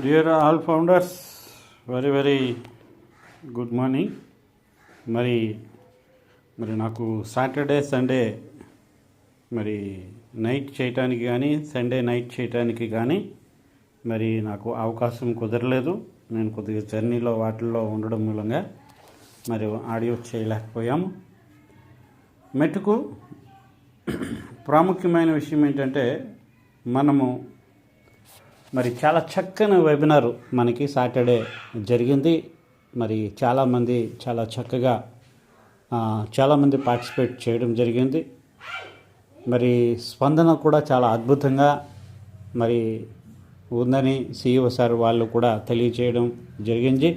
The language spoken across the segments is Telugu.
Dear all founders very very good morning మరి మరి నాకు సాటర్డే సండే మరి నైట్ చేయటానికి కానీ సండే నైట్ చేయటానికి కానీ మరి నాకు అవకాశం కుదరలేదు. నేను కొద్దిగా జర్నీలో వాటిల్లో ఉండడం మూలంగా మరి ఆడియో చేయలేకపోయాము. మెట్టుకు ప్రాముఖ్యమైన విషయం ఏంటంటే మనము మరి చాలా చక్కని వెబినార్ మనకి సాటర్డే జరిగింది. మరి చాలామంది చాలా చక్కగా చాలామంది పార్టిసిపేట్ చేయడం జరిగింది. మరి స్పందన కూడా చాలా అద్భుతంగా మరి ఉందని సీఈఓ సార్ వాళ్ళు కూడా తెలియచేయడం జరిగింది.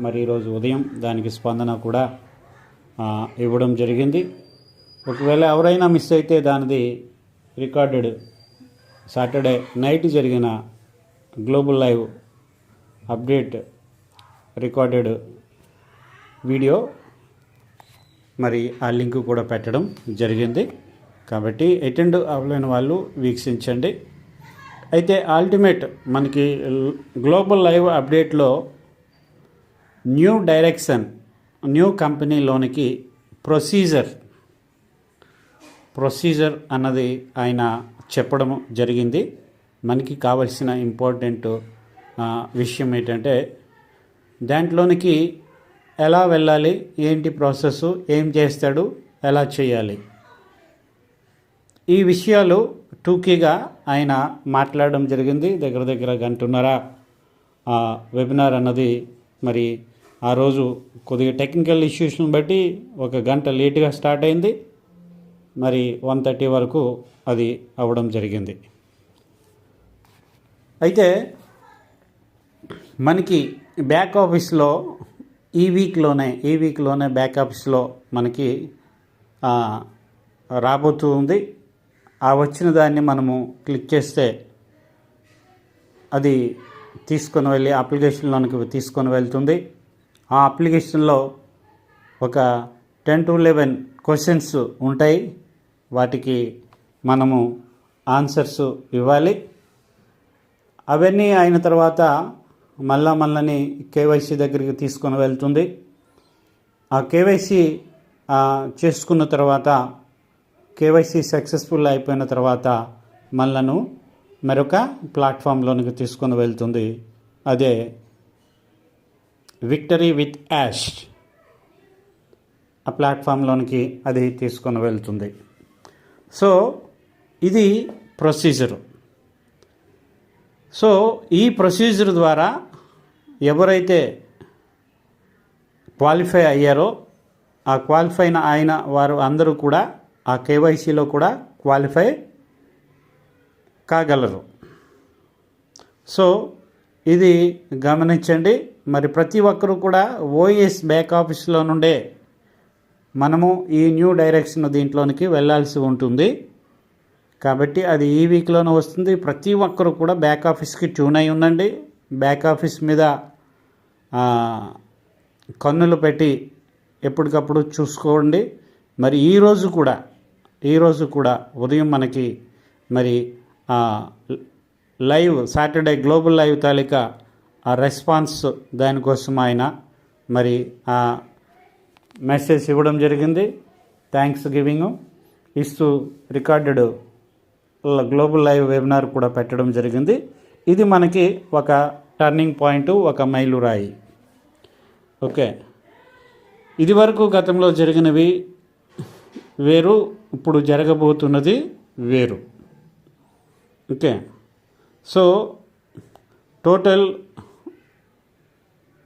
మరి ఈరోజు ఉదయం దానికి స్పందన కూడా ఇవ్వడం జరిగింది. ఒకవేళ ఎవరైనా మిస్ అయితే దానిది రికార్డెడ్ సాటర్డే నైట్ జరిగిన global live update recorded video మరి ఆ లింక్ కూడా పెట్టడం జరిగింది. కాబట్టి అటెండ్ అవ్వలేని వాళ్ళు వీక్షించండి. అయితే అల్టిమేట్ మనకి గ్లోబల్ లైవ్ అప్డేట్లో న్యూ డైరెక్షన్ న్యూ కంపెనీలోనికి ప్రొసీజర్ ప్రొసీజర్ అన్నది ఆయన చెప్పడం జరిగింది. మనకి కావలసిన ఇంపార్టెంట్ విషయం ఏంటంటే దాంట్లోనికి ఎలా వెళ్ళాలి ఏంటి ప్రాసెస్ ఏం చేస్తాడు ఎలా చేయాలి. ఈ విషయాలు టూకీగా ఆయన మాట్లాడడం జరిగింది. దగ్గర దగ్గర గంటన్నర ఆ, వెబినార్ అన్నది మరి ఆ రోజు కొద్దిగా టెక్నికల్ ఇష్యూస్ని బట్టి ఒక గంట లేటుగా స్టార్ట్ అయింది. మరి వన్ థర్టీ వరకు అది అవ్వడం జరిగింది. అయితే మనకి బ్యాక్ ఆఫీస్లో ఈ వీక్లోనే ఈ వీక్లోనే బ్యాక్ ఆఫీస్లో మనకి రాబోతూ ఉంది. ఆ వచ్చిన దాన్ని మనము క్లిక్ చేస్తే అది తీసుకొని వెళ్ళి అప్లికేషన్లోనికి తీసుకొని వెళ్తుంది. ఆ అప్లికేషన్లో ఒక టెన్ టు లెవెన్ క్వశ్చన్స్ ఉంటాయి. వాటికి మనము ఆన్సర్స్ ఇవ్వాలి. అవన్నీ అయిన తర్వాత మళ్ళా మళ్ళని కేవైసీ దగ్గరికి తీసుకొని వెళ్తుంది. ఆ కేవైసీ చేసుకున్న తర్వాత కేవైసీ సక్సెస్ఫుల్ అయిపోయిన తర్వాత మళ్ళను మరొక ప్లాట్ఫామ్లోనికి తీసుకొని వెళ్తుంది. అదే విక్టరీ విత్ యాష్ ఆ ప్లాట్ఫామ్లోనికి అది తీసుకొని వెళ్తుంది. సో ఇది ప్రొసీజరు. సో ఈ ప్రొసీజర్ ద్వారా ఎవరైతే క్వాలిఫై అయ్యారో ఆ క్వాలిఫై అయిన వారు అందరూ కూడా ఆ కేవైసీలో కూడా క్వాలిఫై కాగలరు. సో ఇది గమనించండి. మరి ప్రతి ఒక్కరూ కూడా ఓఎస్ బ్యాక్ ఆఫీస్లో నుండే మనము ఈ న్యూ డైరెక్షన్ దీంట్లోనికి వెళ్ళాల్సి ఉంటుంది. కాబట్టి అది ఈ వీక్లోనే వస్తుంది. ప్రతి ఒక్కరు కూడా బ్యాక్ ఆఫీస్కి ట్యూన్ అయి ఉండండి. బ్యాక్ ఆఫీస్ మీద కన్నులు పెట్టి ఎప్పటికప్పుడు చూసుకోండి. మరి ఈరోజు కూడా ఈరోజు కూడా ఉదయం మనకి మరి లైవ్ సాటర్డే గ్లోబల్ లైవ్ తాలికా ఆ రెస్పాన్స్ దానికోసం ఆయన మరి ఆ మెసేజ్ ఇవ్వడం జరిగింది. థ్యాంక్స్ గివింగ్ ఇస్తూ రికార్డెడ్ గ్లోబల్ లైవ్ వెబినార్ కూడా పెట్టడం జరిగింది. ఇది మనకి ఒక టర్నింగ్ పాయింట్ ఒక మైలురాయి. ఓకే. ఇది వరకు గతంలో జరిగినవి వేరు ఇప్పుడు జరగబోతున్నది వేరు. ఓకే. సో టోటల్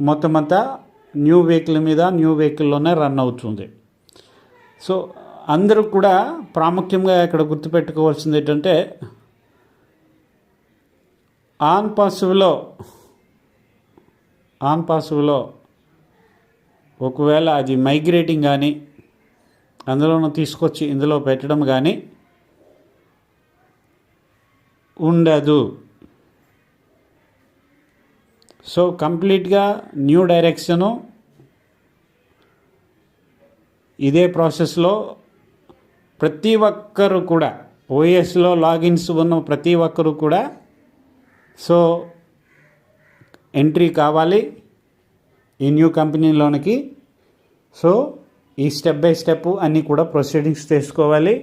మొత్తం అంతా న్యూ వెహికల్ మీద న్యూ వెహికల్లోనే రన్ అవుతుంది. సో అందరూ కూడా ప్రాముఖ్యంగా ఇక్కడ గుర్తుపెట్టుకోవాల్సింది ఏంటంటే ఆన్ పాసివ్లో ఆన్ పాసివ్లో ఒకవేళ అది మైగ్రేటింగ్ కానీ అందులోనూ తీసుకొచ్చి ఇందులో పెట్టడం కానీ ఉండదు. సో కంప్లీట్గా న్యూ డైరెక్షను ఇదే ప్రాసెస్లో ప్రతి ఒక్కరు కూడా ఓఎస్లో లాగిన్స్ ఉన్న ప్రతి ఒక్కరు కూడా సో ఎంట్రీ కావాలి ఈ న్యూ కంపెనీలోనికి. సో ఈ స్టెప్ బై స్టెప్ అన్నీ కూడా ప్రొసీడింగ్స్ చేసుకోవాలి.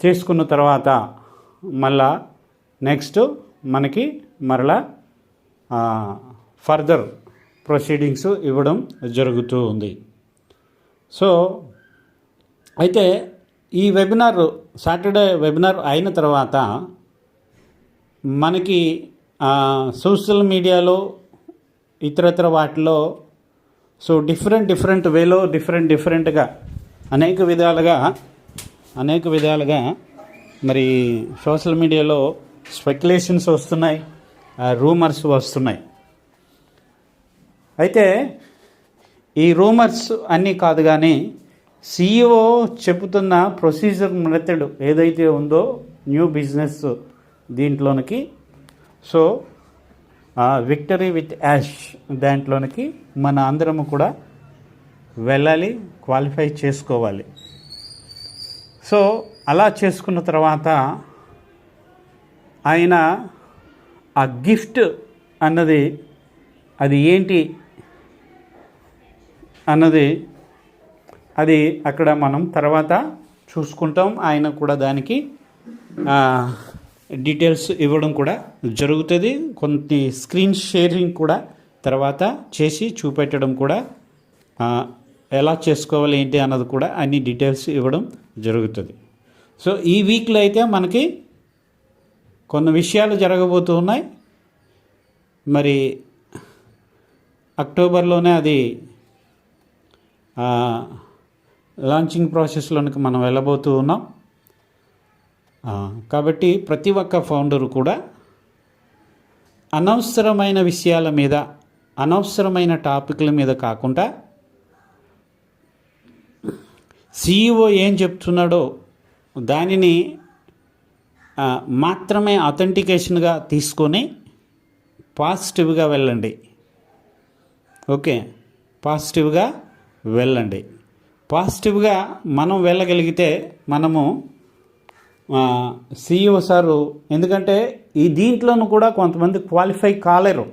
చేసుకున్న తర్వాత మళ్ళా నెక్స్ట్ మనకి మరలా ఫర్దర్ ప్రొసీడింగ్స్ ఇవ్వడం జరుగుతూ ఉంది. సో అయితే ఈ వెబినార్ సాటర్డే వెబినార్ అయిన తర్వాత మనకి సోషల్ మీడియాలో ఇతరత్ర వాటిలో సో డిఫరెంట్ డిఫరెంట్ వేలో డిఫరెంట్ డిఫరెంట్గా అనేక విధాలుగా అనేక విధాలుగా మరి సోషల్ మీడియాలో స్పెక్యులేషన్స్ వస్తున్నాయి రూమర్స్ వస్తున్నాయి. అయితే ఈ రూమర్స్ అన్నీ కాదు కానీ సిఇఓ చెబుతున్న ప్రొసీజర్ మెథడ్ ఏదైతే ఉందో న్యూ బిజినెస్ దీంట్లోనికి. సో విక్టరీ విత్ యాష్ దాంట్లోనికి మన అందరము కూడా వెళ్ళాలి క్వాలిఫై చేసుకోవాలి. సో అలా చేసుకున్న తర్వాత ఆయన ఆ గిఫ్ట్ అన్నది అది ఏంటి? అన్నది అది అక్కడ మనం తర్వాత చూసుకుంటాం. ఆయన కూడా దానికి డీటెయిల్స్ ఇవ్వడం కూడా జరుగుతుంది. కొన్ని స్క్రీన్ షేరింగ్ కూడా తర్వాత చేసి చూపెట్టడం కూడా ఎలా చేసుకోవాలి ఏంటి అన్నది కూడా అన్ని డీటెయిల్స్ ఇవ్వడం జరుగుతుంది. సో ఈ వీక్లో అయితే మనకి కొన్ని విషయాలు జరగబోతున్నాయి మరి అక్టోబర్లోనే అది లాంచింగ్ ప్రాసెస్లోనికి మనం వెళ్ళబోతూ ఉన్నాం. కాబట్టి ప్రతి ఒక్క ఫౌండరు కూడా అనవసరమైన విషయాల మీద అనవసరమైన టాపిక్ల మీద కాకుండా సిఇఓ ఏం చెప్తున్నాడో దానిని మాత్రమే అథెంటికేషన్గా తీసుకొని పాజిటివ్గా వెళ్ళండి. ఓకే? పాజిటివ్గా వెళ్ళండి. పాజిటివ్గా మనం వెళ్ళగలిగితే మనము సిఇఓ సారు ఎందుకంటే ఈ దీంట్లోనూ కూడా కొంతమంది క్వాలిఫై కాలేరు.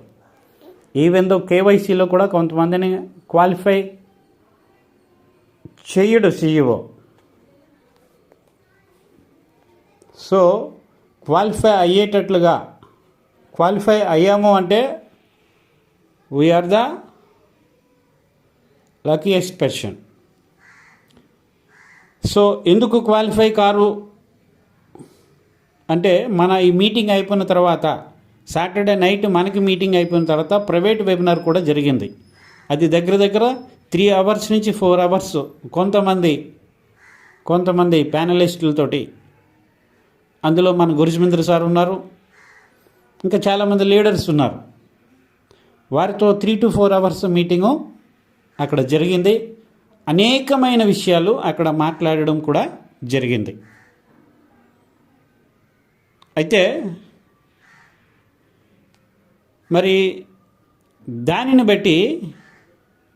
ఈవెన్ దో కేవైసీలో కూడా కొంతమందిని క్వాలిఫై చేయడు సిఇఓ సో క్వాలిఫై అయ్యేటట్లుగా క్వాలిఫై అయ్యాము అంటే we're the luckiest person so ఎందుకు క్వాలిఫై కారు? అంటే మన ఈ మీటింగ్ అయిపోయిన తర్వాత సాటర్డే నైట్ మనకి మీటింగ్ అయిపోయిన తర్వాత ప్రైవేట్ వెబినార్ కూడా జరిగింది. అది దగ్గర దగ్గర త్రీ అవర్స్ నుంచి ఫోర్ అవర్స్ కొంతమంది కొంతమంది ప్యానలిస్టులతోటి. అందులో మన గురుజమేంద్ర సార్ ఉన్నారు. ఇంకా చాలామంది లీడర్స్ ఉన్నారు. వారితో three to four hours meeting అక్కడ జరిగింది. అనేకమైన విషయాలు అక్కడ మాట్లాడడం కూడా జరిగింది. అయితే మరి దానిని బట్టి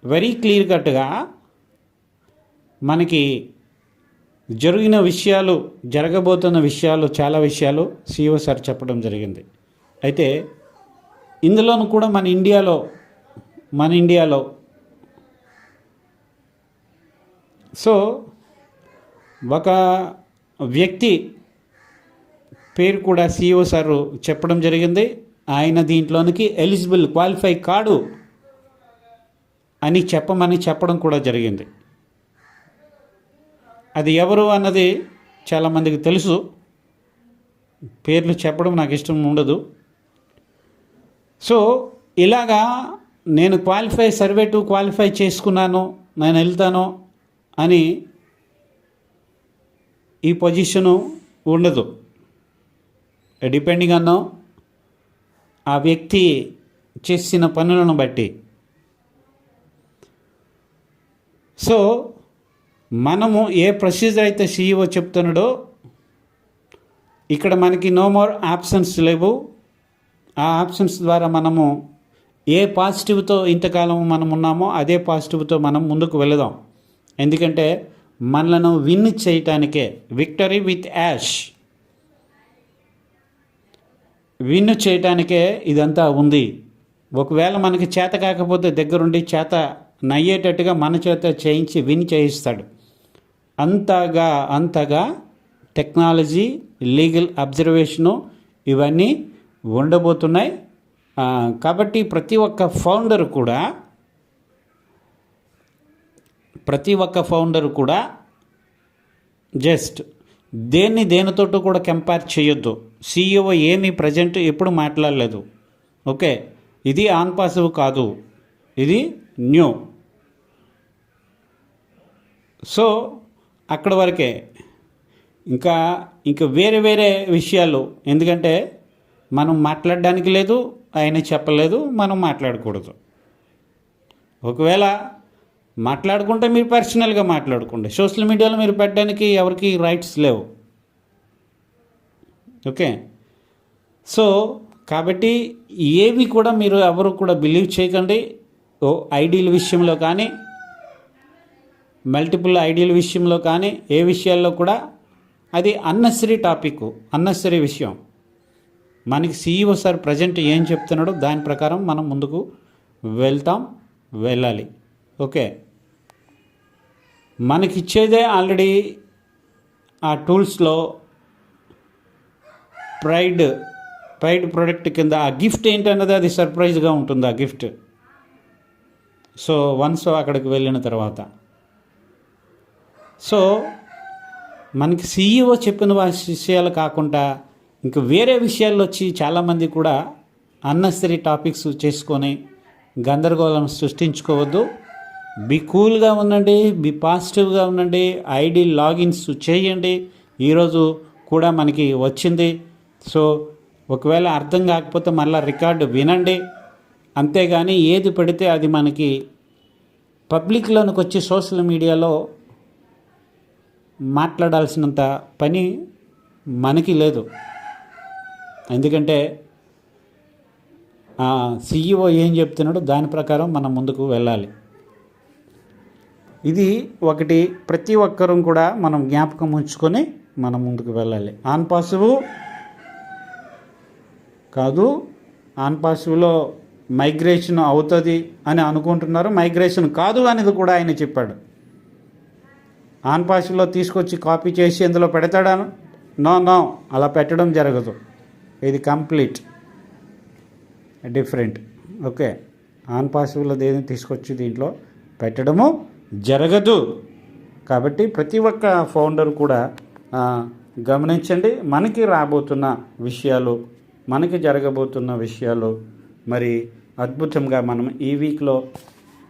వెరీ క్లియర్ కట్గా మనకి జరిగిన విషయాలు జరగబోతున్న విషయాలు చాలా విషయాలు సీఓ సార్ చెప్పడం జరిగింది. అయితే ఇందులోనూ కూడా మన ఇండియాలో మన ఇండియాలో సో ఒక వ్యక్తి పేరు కూడా సిఇఓ సారు చెప్పడం జరిగింది. ఆయన దీంట్లోనికి ఎలిజిబుల్ క్వాలిఫై కాడు అని చెప్పమని చెప్పడం కూడా జరిగింది. అది ఎవరు అన్నది చాలామందికి తెలుసు. పేర్లు చెప్పడం నాకు ఇష్టం ఉండదు. సో ఇలాగా నేను క్వాలిఫై సర్వే టు క్వాలిఫై చేసుకున్నాను నేను వెళ్తాను అని ఈ పొజిషను ఉండదు. డిపెండింగ్ అన్న ఆ వ్యక్తి చేసిన పనులను బట్టి. సో మనము ఏ ప్రొసీజర్ అయితే సీఈఓ చెప్తున్నాడో ఇక్కడ మనకి నో మోర్ ఆప్షన్స్ లేవు. ఆ ఆప్షన్స్ ద్వారా మనము ఏ పాజిటివ్తో ఇంతకాలం మనం ఉన్నామో అదే పాజిటివ్తో మనం ముందుకు వెళదాం. ఎందుకంటే మనలను విన్ చేయటానికే. విక్టరీ విత్ యాష్ విన్ చేయటానికే ఇదంతా ఉంది. ఒకవేళ మనకి చేత కాకపోతే దగ్గరుండి చేత నయ్యేటట్టుగా మన చేత చేయించి విన్ చేయిస్తాడు. అంతగా అంతగా టెక్నాలజీ లీగల్ అబ్జర్వేషను ఇవన్నీ ఉండబోతున్నాయి. కాబట్టి ప్రతి ఒక్క ఫౌండర్ కూడా ప్రతి ఒక్క ఫౌండర్ కూడా జస్ట్ దేన్ని దేనితోటి కూడా కంపేర్ చేయొద్దు. సీఈఓ ఏమి ప్రజెంట్ ఎప్పుడు మాట్లాడలేదు. ఓకే ఇది ఆన్ పాసివ్ కాదు. ఇది న్యూ. సో అక్కడ వరకే. ఇంకా ఇంకా వేరే వేరే విషయాలు. ఎందుకంటే మనం మాట్లాడడానికి లేదు ఆయన చెప్పలేదు మనం మాట్లాడకూడదు. ఒకవేళ మాట్లాడుకుంటే మీరు పర్సనల్గా మాట్లాడుకోండి. సోషల్ మీడియాలో మీరు పెట్టడానికి ఎవరికి రైట్స్ లేవు. ఓకే సో కాబట్టి ఏవి కూడా మీరు ఎవరు కూడా బిలీవ్ చేయకండి. ఓ ఐడియల్ విషయంలో కానీ మల్టిపుల్ ఐడియల్ విషయంలో కానీ ఏ విషయాల్లో కూడా అది అన్నెసరీ టాపిక్ అన్నెసరీ విషయం. మనకి సీఈఓ సార్ ప్రజెంట్ ఏం చెప్తున్నాడో దాని ప్రకారం మనం ముందుకు వెళ్తాం వెళ్ళాలి. ఓకే మనకిచ్చేదే ఆల్రెడీ ఆ టూల్స్లో ప్రైడ్ ప్రైడ్ ప్రోడక్ట్ కింద. ఆ గిఫ్ట్ ఏంటన్నది అది సర్ప్రైజ్గా ఉంటుంది ఆ గిఫ్ట్. సో వన్స్ అక్కడికి వెళ్ళిన తర్వాత. సో మనకి సీఈఓ చెప్పిన విషయాలు కాకుండా ఇంకా వేరే విషయాల్లో వచ్చి చాలామంది కూడా అన్నెసరీ టాపిక్స్ చేసుకొని గందరగోళం సృష్టించుకోవద్దు. మీ కూల్గా ఉండండి మీ పాజిటివ్గా ఉండండి ఐడి లాగిన్స్ చేయండి. ఈరోజు కూడా మనకి వచ్చింది. సో ఒకవేళ అర్థం కాకపోతే మళ్ళీ రికార్డు వినండి. అంతేగాని ఏది పెడితే అది మనకి పబ్లిక్లోనికి వచ్చి సోషల్ మీడియాలో మాట్లాడాల్సినంత పని మనకి లేదు. ఎందుకంటే సీఈఓ ఏం చెప్తున్నాడో దాని ప్రకారం మనం ముందుకు వెళ్ళాలి. ఇది ఒకటి ప్రతి ఒక్కరూ కూడా మనం జ్ఞాపకం ఉంచుకొని మనం ముందుకు వెళ్ళాలి. ఆన్ పాసివ్ కాదు. ఆన్ పాసివ్లో మైగ్రేషన్ అవుతుంది అని అనుకుంటున్నారు. మైగ్రేషన్ కాదు అనేది కూడా ఆయన చెప్పాడు. ఆన్ పాసివ్లో తీసుకొచ్చి కాపీ చేసి ఇందులో పెడతాడాను నో నో. అలా పెట్టడం జరగదు. ఇది complete. Different. Okay. On possible దేని తీసుకొచ్చి దీంట్లో పెట్టడము? జరగదు. కాబట్టి ప్రతి ఒక్క ఫౌండర్ కూడా గమనించండి మనకి రాబోతున్న విషయాలు మనకి జరగబోతున్న విషయాలు మరి అద్భుతంగా మనం ఈ వీక్లో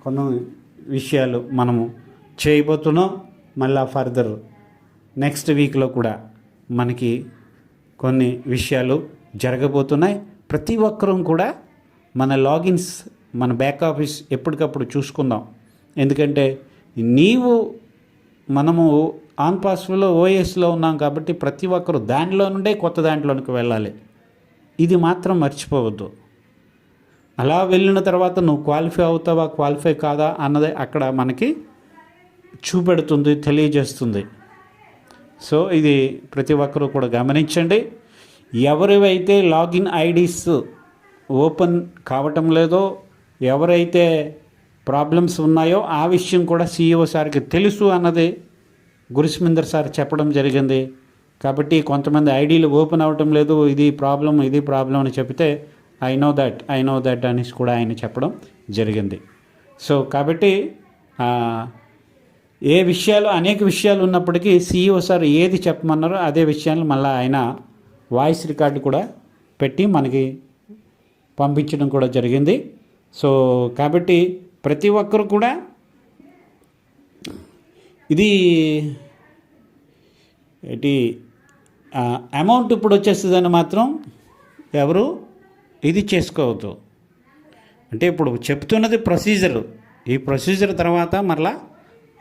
కొన్ని విషయాలు మనము చేయబోతున్నాం. మళ్ళా ఫర్దర్ నెక్స్ట్ వీక్లో కూడా మనకి కొన్ని విషయాలు జరగబోతున్నాయి. ప్రతి ఒక్కరూ కూడా మన లాగిన్స్ మన బ్యాక్ ఆఫీస్ ఎప్పటికప్పుడు చూసుకుందాం. ఎందుకంటే నీవు మనము ఆన్ పాస్లో ఓఎస్లో ఉన్నాం కాబట్టి ప్రతి ఒక్కరు దానిలో నుండే కొత్త దాంట్లోనికి వెళ్ళాలి. ఇది మాత్రం మర్చిపోవద్దు. అలా వెళ్ళిన తర్వాత నువ్వు క్వాలిఫై అవుతావా క్వాలిఫై కాదా అన్నది అక్కడ మనకి చూపెడుతుంది తెలియజేస్తుంది. సో ఇది ప్రతి ఒక్కరూ కూడా గమనించండి. ఎవరివైతే లాగిన్ ఐడీస్ ఓపెన్ కావటం లేదో ఎవరైతే ప్రాబ్లమ్స్ ఉన్నాయో ఆ విషయం కూడా సీఈఓ సార్కి తెలుసు అన్నది గురుస్మిందర్ సార్ చెప్పడం జరిగింది. కాబట్టి కొంతమంది ఐడీలు ఓపెన్ అవ్వటం లేదు ఇది ప్రాబ్లం ఇది ప్రాబ్లం అని చెప్తే I know that I know that అనేసి కూడా ఆయన చెప్పడం జరిగింది. సో కాబట్టి ఏ విషయాలు అనేక విషయాలు ఉన్నప్పటికీ సీఈఓ సార్ ఏది చెప్పమన్నారో అదే విషయాలు మళ్ళీ ఆయన వాయిస్ రికార్డు కూడా పెట్టి మనకి పంపించడం కూడా జరిగింది. సో కాబట్టి ప్రతి ఒక్కరు కూడా ఇది ఏంటి అమౌంట్ ఇప్పుడు వచ్చేస్తుందని మాత్రం ఎవరు ఇది చేసుకోవద్దు. అంటే ఇప్పుడు చెప్తున్నది ప్రొసీజర్ ఈ ప్రొసీజర్ తర్వాత మరలా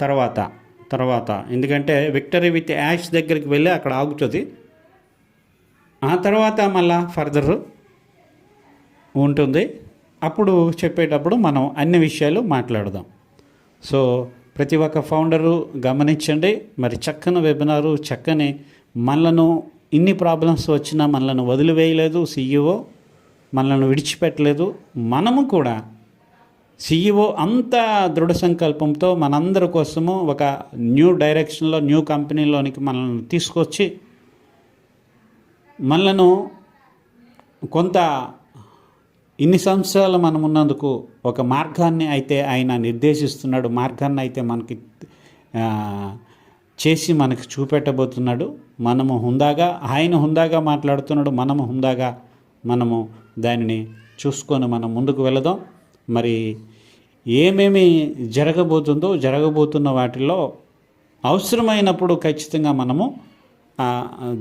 తర్వాత తర్వాత. ఎందుకంటే విక్టరీ విత్ యాష్ దగ్గరికి వెళ్ళి అక్కడ ఆగుతుంది. ఆ తర్వాత మళ్ళా ఫర్దర్ ఉంటుంది. అప్పుడు చెప్పేటప్పుడు మనం అన్ని విషయాలు మాట్లాడదాం. సో ప్రతి ఒక్క ఫౌండరు గమనించండి మరి చక్కని వెబినారు చక్కని మనలను ఇన్ని ప్రాబ్లమ్స్ వచ్చినా మనలను వదిలివేయలేదు సీఈఓ మనల్ని విడిచిపెట్టలేదు. మనము కూడా సీఈఓ అంత దృఢ సంకల్పంతో మనందరి కోసము ఒక న్యూ డైరెక్షన్లో న్యూ కంపెనీలోనికి మనల్ని తీసుకొచ్చి మనలను కొంత ఇన్ని సంవత్సరాలు మనం ఉన్నందుకు ఒక మార్గాన్ని అయితే ఆయన నిర్దేశిస్తున్నాడు మార్గాన్ని అయితే మనకి చేసి మనకి చూపెట్టబోతున్నాడు. మనము హుందాగా ఆయన హుందాగా మాట్లాడుతున్నాడు మనము హుందాగా మనము దానిని చూసుకొని మనం ముందుకు వెళదాం. మరి ఏమేమి జరగబోతుందో జరగబోతున్న వాటిలో అవసరమైనప్పుడు ఖచ్చితంగా మనము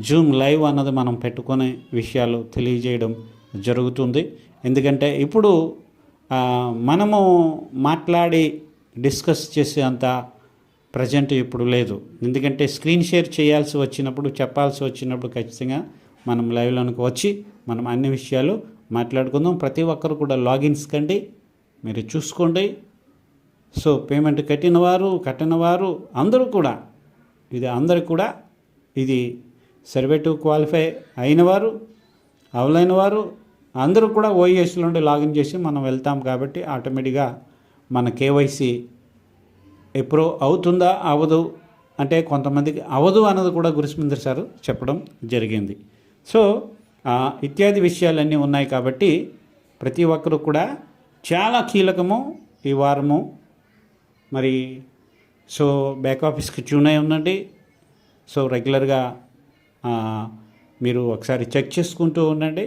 జూమ్ లైవ్ అన్నది మనం పెట్టుకునే విషయాలు తెలియజేయడం జరుగుతుంది. ఎందుకంటే ఇప్పుడు మనము మాట్లాడి డిస్కస్ చేసే అంత ప్రజెంట్ ఇప్పుడు లేదు. ఎందుకంటే స్క్రీన్ షేర్ చేయాల్సి వచ్చినప్పుడు చెప్పాల్సి వచ్చినప్పుడు ఖచ్చితంగా మనం లైవ్లోనికి వచ్చి మనం అన్ని విషయాలు మాట్లాడుకుందాం. ప్రతి ఒక్కరు కూడా లాగిన్స్ కండి మీరు చూసుకోండి. సో పేమెంట్ కట్టిన వారు కట్టిన వారు అందరూ కూడా ఇది అందరు కూడా ఇది సర్వేటివ్ క్వాలిఫై అయినవారు అవలైన వారు అందరూ కూడా ఓఈఎస్లో నుండి లాగిన్ చేసి మనం వెళ్తాం కాబట్టి ఆటోమేటిక్గా మన కేవైసీ ఎప్రూవ్ అవుతుందా అవదు అంటే కొంతమందికి అవదు అన్నది కూడా గురుసుమందర్ సార్ చెప్పడం జరిగింది. సో ఇత్యాది విషయాలన్నీ ఉన్నాయి కాబట్టి ప్రతి ఒక్కరు కూడా చాలా కీలకము ఈ వారము. మరి సో బ్యాక్ ఆఫీస్కి ట్యూన్ అయి ఉండండి. సో రెగ్యులర్గా మీరు ఒకసారి చెక్ చేసుకుంటూ ఉండండి.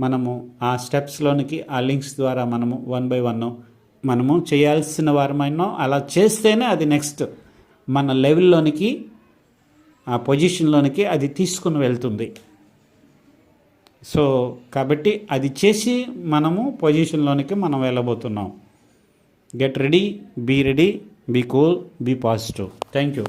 మనము ఆ స్టెప్స్లోనికి ఆ లింక్స్ ద్వారా మనము వన్ బై వన్ మనము చేయాల్సిన వారమైనా అలా చేస్తేనే అది నెక్స్ట్ మన లెవెల్లోనికి ఆ పొజిషన్లోనికి అది తీసుకుని వెళ్తుంది. సో కాబట్టి అది చేసి మనము పొజిషన్లోనికి మనం వెళ్ళబోతున్నాం. Get ready be ready be cool be positive thank you